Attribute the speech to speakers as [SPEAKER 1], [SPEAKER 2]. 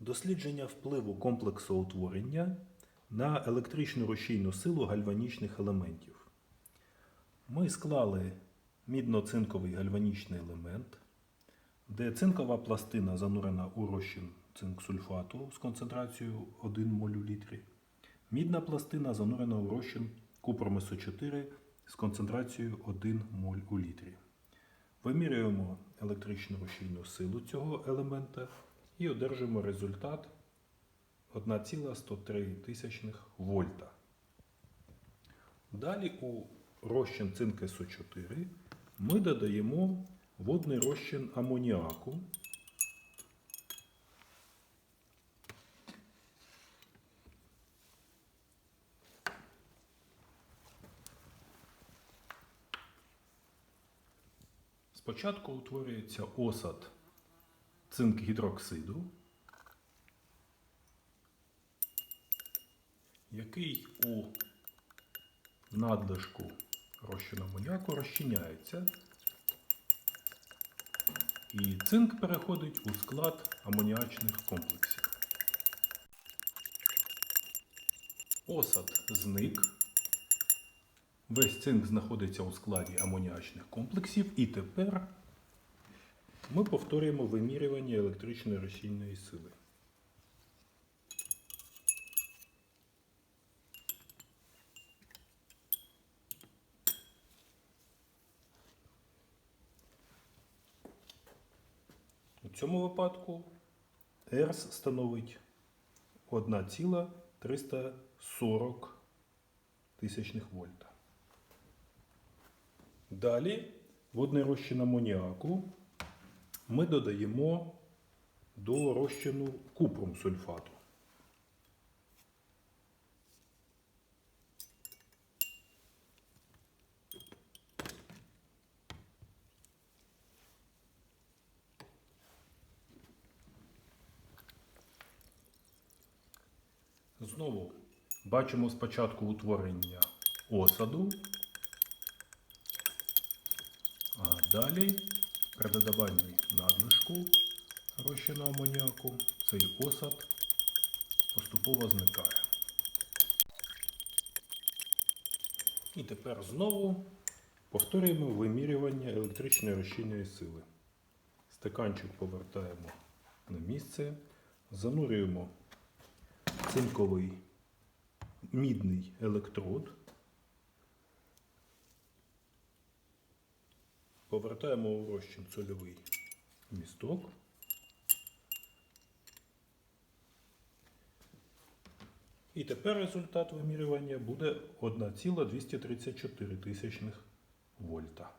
[SPEAKER 1] Дослідження впливу комплексу утворення на електричну рушійну силу гальванічних елементів. Ми склали мідно-цинковий гальванічний елемент, де цинкова пластина занурена у розчин цинк-сульфату з концентрацією 1 моль у літрі. Мідна пластина занурена у розчин купру 4 з концентрацією 1 моль у літрі. Вимірюємо електричну рушійну силу цього елемента і одержуємо результат 1,103 тисячних вольта. Далі у розчин цинк СО4 ми додаємо водний розчин амоніаку. Спочатку утворюється осад цинк-гідроксиду, який у надлишку розчину амоніаку розчиняється, і цинк переходить у склад амоніачних комплексів. Осад зник. Весь цинк знаходиться у складі амоніачних комплексів, і тепер ми повторюємо вимірювання електричної розчинної сили. У цьому випадку ЕРС становить 1,340 тисячних вольта. Далі водний розчин амоніаку ми додаємо до розчину купрум сульфату. Знову бачимо спочатку утворення осаду, а далі при додаванні надлишку розчину амоніаку цей осад поступово зникає. І тепер знову повторюємо вимірювання електричної розчинної сили. Стаканчик повертаємо на місце, занурюємо цинковий мідний електрод. Повертаємо у розчин сольовий місток. І тепер результат вимірювання буде 1,234 тисячних вольта.